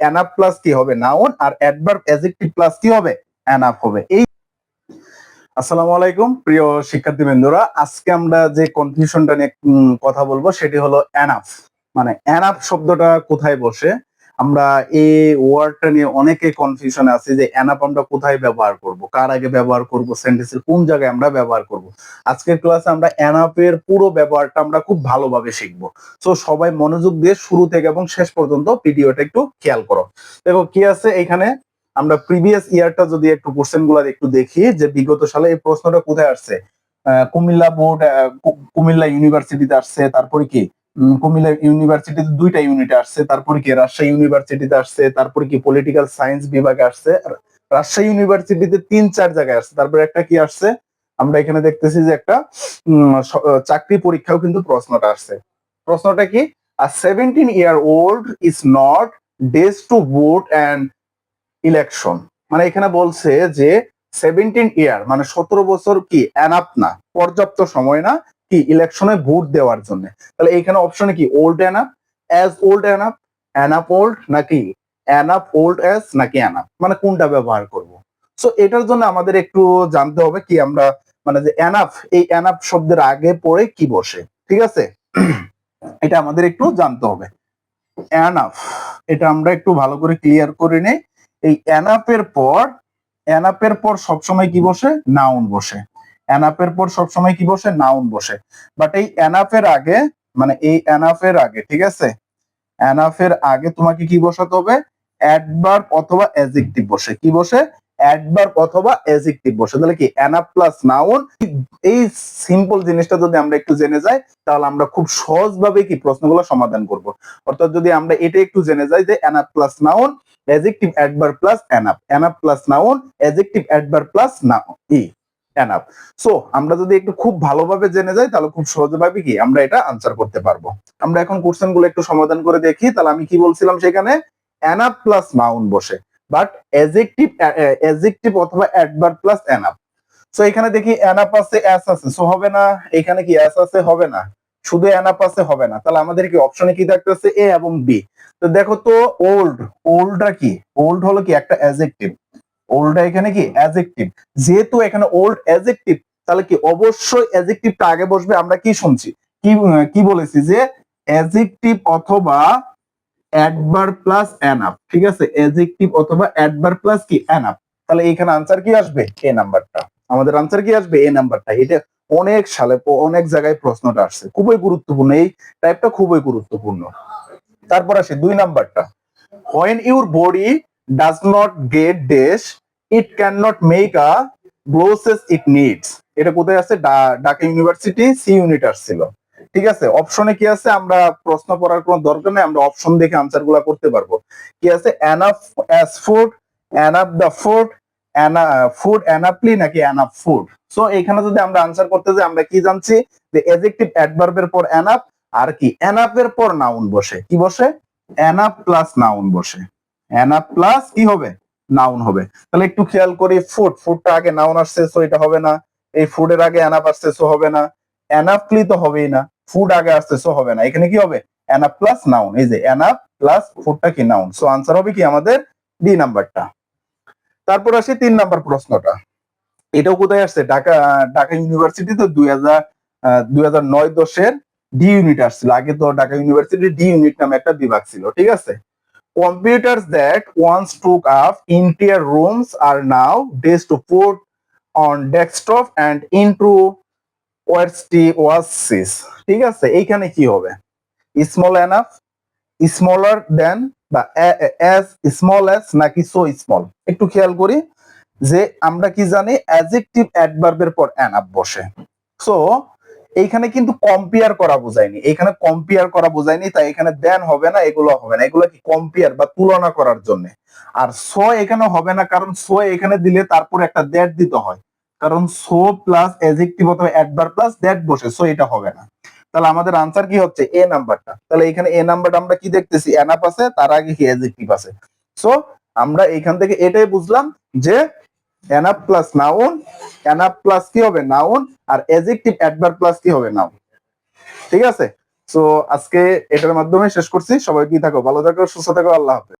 অ্যানাপ plus কি হবে noun আর অ্যাডভার্ব অ্যাজেক্টিভ প্লাস কি হবে? অ্যানাপ হবে। এই আসসালামু আলাইকুম, প্রিয় শিক্ষার্থী বন্ধুরা আজকে আমরা যে কনফিউশনটা নিয়ে কথা বলব, সেটি হলো অ্যানাফ মানে অ্যানাফ শব্দটা কোথায় বসে? আমরা এই ওয়ার্ডটা নিয়ে অনেকে কনফিউশনে আছি যে আমরা কোথায় ব্যবহার করব? কার আগে ব্যবহার করব? সেন্টেন্সের কোন জায়গায় আমরা ব্যবহার করব? আজকের ক্লাসে আমরা অ্যানাপের পুরো ব্যবহারটা আমরা খুব ভালোভাবে শিখব। সো সবাই মনোযোগ দিয়ে শুরু থেকে এবং শেষ পর্যন্ত ভিডিওটা একটু খেয়াল করো। দেখো, কি আছে এখানে? আমরা প্রিভিয়াস ইয়ারটা যদি একটু কোশ্চেনগুলা একটু দেখি, যে বিগত সালে এই প্রশ্নটা কোথায় আসছে? কুমিল্লা বোর্ড কুমিল্লা ইউনিভার্সিটিতে আসছে, তারপরে কি? কুমিল্লা ইউনিভার্সিটিতে দুইটা ইউনিট আসছে, তারপর কি রাজশাহী ইউনিভার্সিটিতে আসছে, তারপর কি পলিটিক্যাল সায়েন্স বিভাগে আসছে রাজশাহী ইউনিভার্সিটিতে তিন চার জায়গায় আসছে। তারপরে একটা কি আসছে? আমরা এখানে দেখতেছি যে একটা চাকরি পরীক্ষাও কিন্তু প্রশ্নটা আসছে। প্রশ্নটা কি? আর seventeen year old is not days to vote and election মানে এখানে বলছে যে সেভেন্টিন ইয়ার মানে সতেরো বছর কি? অ্যানাপ না, পর্যাপ্ত সময় না। কি? ইলেকশনে ভোট দেওয়ার জন্য। তাহলে এখানে অপশনে কি? Old enough as old enough enough old নাকি? অ্যানাপ ওল্ড অ্যাজ নাকি অ্যানাপ মানে কোনটা ব্যবহার করব? সো এটার জন্য আমাদের একটু জানতে হবে কি আমরা মানে যে অ্যানাপ এই অ্যানাপ শব্দের আগে পরে কি বসে? ঠিক আছে? এটা আমাদের একটু জানতে হবে। অ্যানাফ এটা আমরা একটু ভালো করে ক্লিয়ার করে নেই। এই অ্যানাপের পর অ্যানাপের পর সবসময় কি বসে? নাউন বসে। অ্যানাপের পর সবসময় কি বসে? নাউন বসে। বাট এই অ্যানাফের আগে মানে এই অ্যানাফের আগে, ঠিক আছে? অ্যানাফের আগে তোমাকে কি বসাতে হবে? অ্যাডভার্ব অথবা অ্যাজেক্টিভ বসে। কি বসে? অ্যাডভার্ব অথবা অ্যাজেক্টিভ বসে। তাহলে কি? অ্যানাপ প্লাস নাউন এই সিম্পল জিনিসটা যদি আমরা একটু জেনে যাই, তাহলে আমরা খুব সহজভাবে কি প্রশ্নগুলো সমাধান করব। অর্থাৎ যদি আমরা এটা একটু জেনে যাই যে enough plus noun adjective adverb plus enough enough plus noun adjective adverb plus noun ই অ্যানাপ সো আমরা যদি একটু খুব ভালোভাবে জেনে যাই, তাহলে খুব সহজভাবে কি, আমরা এটা আনসার করতে পারব। আমরা এখন কোশ্চেনগুলো একটু সমাধান করে দেখি, তাহলে আমি কি বলছিলাম সেখানে? অ্যানাপ প্লাস নাউন বসে। বাট অ্যাজেক্টিভ অ্যাজেক্টিভ অথবা অ্যাডভার্ব প্লাস অ্যানাপ সো এখানে দেখি অ্যানাপ আছে অ্যাস আছে সো হবে না। এখানে কি অ্যাস আছে, হবে না। শুধু অ্যানাপ আছে, হবে না। তাহলে আমাদের কি অপশনে কি থাকতেছে এ এবং বি তো দেখো তো ওল্ড ওল্ডটা কি? ওল্ড হলো কি একটা অ্যাজেক্টিভ ওল্ডটা এখানে কি অ্যাজেক্টিভ যেহেতু এখানে ওল্ড অ্যাজেক্টিভ তাহলে কি অবশ্যই অ্যাজেক্টিভটা আগে বসবে, আমরা কি শুনছি? কি কি বলেছি যে অ্যাজেক্টিভ অথবা অ্যাডভার প্লাস অ্যানাপ ঠিক আছে? অ্যাজেক্টিভ অথবা অ্যাডভার প্লাস কি? অ্যানাপ তাহলে এখানে আনসার কি আসবে? এ নাম্বারটা আমাদের আনসার কি আসবে? এ নাম্বারটা এটা অনেক সালে, অনেক জায়গায় প্রশ্নটা আসছে। খুবই গুরুত্বপূর্ণ। এই টাইপটা খুবই গুরুত্বপূর্ণ। তারপর আসে, দুই নাম্বারটা when your body does not get this can cannot make a process it needs. এটা কোথায় আছে? ঢাকা ইউনিভার্সিটি সি ইউনিট আসছিল। ঠিক আছে? অপশনে কি আছে? আমরা প্রশ্ন পড়ার কোনো দরকার নেই, আমরা অপশন দেখে আনসারগুলা করতে পারব। কি আছে? Enough as food enough the food food enoughly নাকি এনাফ ফুড সো এখানে যদি আমরা আনসার করতে যাই, আমরা কি জানছি? যে এজেক্টিভ অ্যাডভার্বের পর এনাফ আর কি? এনাফের পর নাউন বসে। কি বসে? অ্যানাপ প্লাস নাউন বসে। অ্যানাপ প্লাস কি হবে? নাউন হবে। তাহলে একটু খেয়াল করি ফুড ফুডটা আগে নাউন আসছে সো এটা হবে না। এই ফুডের আগে অ্যানাপ আসছে সো হবে না। অ্যানাপলি তো হবেই না। ফুড আগে আসছে সো হবে না। এখানে কি হবে? অ্যানাপ প্লাস নাউন এই যে অ্যানাপ প্লাস ফুডটা কি নাউন সো আনসার হবে কি আমাদের ডি নাম্বারটা। তারপর আসি তিন নাম্বার প্রশ্নটা। এটাও কোথায় আসছে? ঢাকা ঢাকা ইউনিভার্সিটিতে দুই হাজার দুই হাজার নয় দশের ডি ইউনিট আসছিল। আগে তো ঢাকা ইউনিভার্সিটি ডি ইউনিট নামে একটা বিভাগ ছিল। ঠিক আছে? Computers that once took up entire rooms R now does to put on desktop and into wrist watches ঠিক আছে? এইখানে কি হবে? স্মল এনাফ স্মলার দেন বা অ্যাজ স্মল অ্যাজ নাকি সো স্মল একটু খেয়াল করি যে আমরা কি জানি? অ্যাজেক্টিভ অ্যাডভার্বের পর অ্যানাপ বসে। সো এইখানে কিন্তু কম্পেয়ার করা বোঝায়নি। এখানে কম্পেয়ার করা বোঝায়নি, তাই এখানে দেন হবে না, এগুলো হবে না। এগুলো কি কম্পেয়ার বা তুলনা করার জন্য? আর সো এখানে হবে না, কারণ সো এখানে দিলে তারপর একটা দ্যাট দিতে হয়। কারণ সো প্লাস অ্যাজেক্টিভ অথবা অ্যাডভার প্লাস দ্যাট বসে সো এটা হবে না। তাহলে আমাদের আনসার কি হচ্ছে? এ নাম্বারটা তাহলে এখানে এ নাম্বারটা আমরা কি দেখতেছি? অ্যানাপ আছে, তার আগে কি অ্যাজেক্টিভ আছে। সো আমরা এখান থেকে এটাই বুঝলাম যে enough plus noun enough plus কি হবে নাউন আর এজেক্টিভ অ্যাডভার্ব প্লাস কি হবে নাউন ঠিক আছে? সো আজকে এটার মাধ্যমে শেষ করছি। সবাই কি থাকো? ভালো থাকো, সুস্থ থাকো, আল্লাহ হাফেজ।